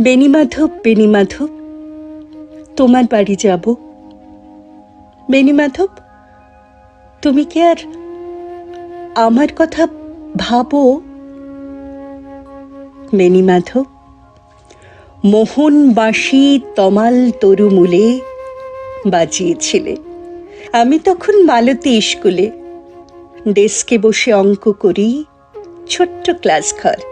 বেণীমাধব বেণীমাধব তোমার বাড়ি যাব। বেণীমাধব তুমি কি আর আমার কথা ভাবো? বেণীমাধব মোহন বাঁশি তমাল তরুমূলে বাজিয়েছিলে। আমি তখন মালতী স্কুলে। ডেস্কে বসে অঙ্ক করি, ছোট্ট ক্লাস ঘর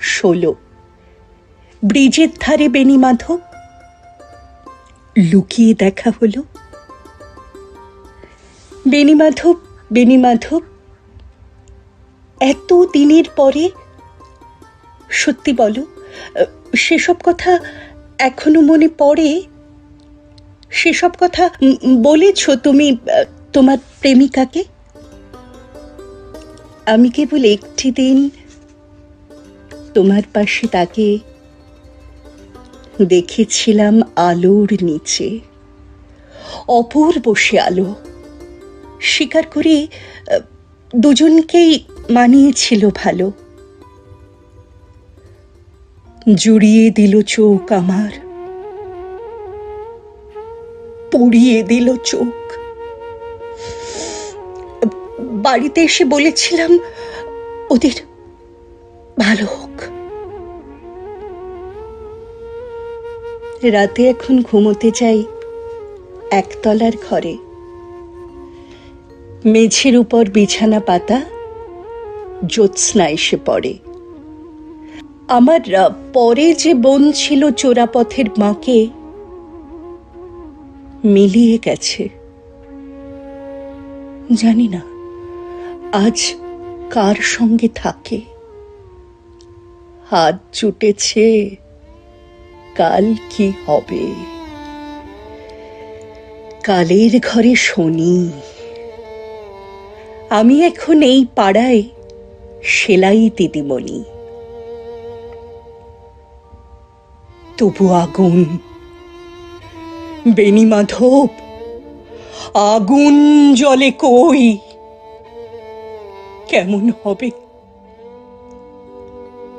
ষোলো। ব্রিজের ধারে বেণীমাধব লুকিয়ে দেখা হলো। বেণীমাধব বেণীমাধব এত দিনের পরে, সত্যি বলো, সেসব কথা এখনও মনে পড়ে? সেসব কথা বলেছ তুমি, তোমার প্রেমিকাকে? আমি কেবল একটি দিন তোমার পাশে তাকে দেখেছিলাম আলোর নিচে। অপূর্ব সে আলো। স্বীকার করি দুজনকেই মানিয়েছিল ভালো। জুড়িয়ে দিল চোখ আমার। পুড়িয়ে দিল চোখ। বাড়িতে এসে বলেছিলাম, ওদের ভালো হোক। রাতে এখন ঘুমোতে চাই একতলার ঘরে। মেঝের উপর বিছানা পাতা জ্যোৎস্না এসে পড়ে। আমার পরে যে বোন ছিল চোরাপথের মাকে মিলিয়ে গেছে। জানি না, আজ কার সঙ্গে থাকে? হাত জুটেছে। কাল কি হবে? কালের ঘরে শনি। আমি এখন এই পাড়ায় সেলাই দিদিমণি। তবু আগুন বেণীমাধব আগুন জলে কই? কেমন হবে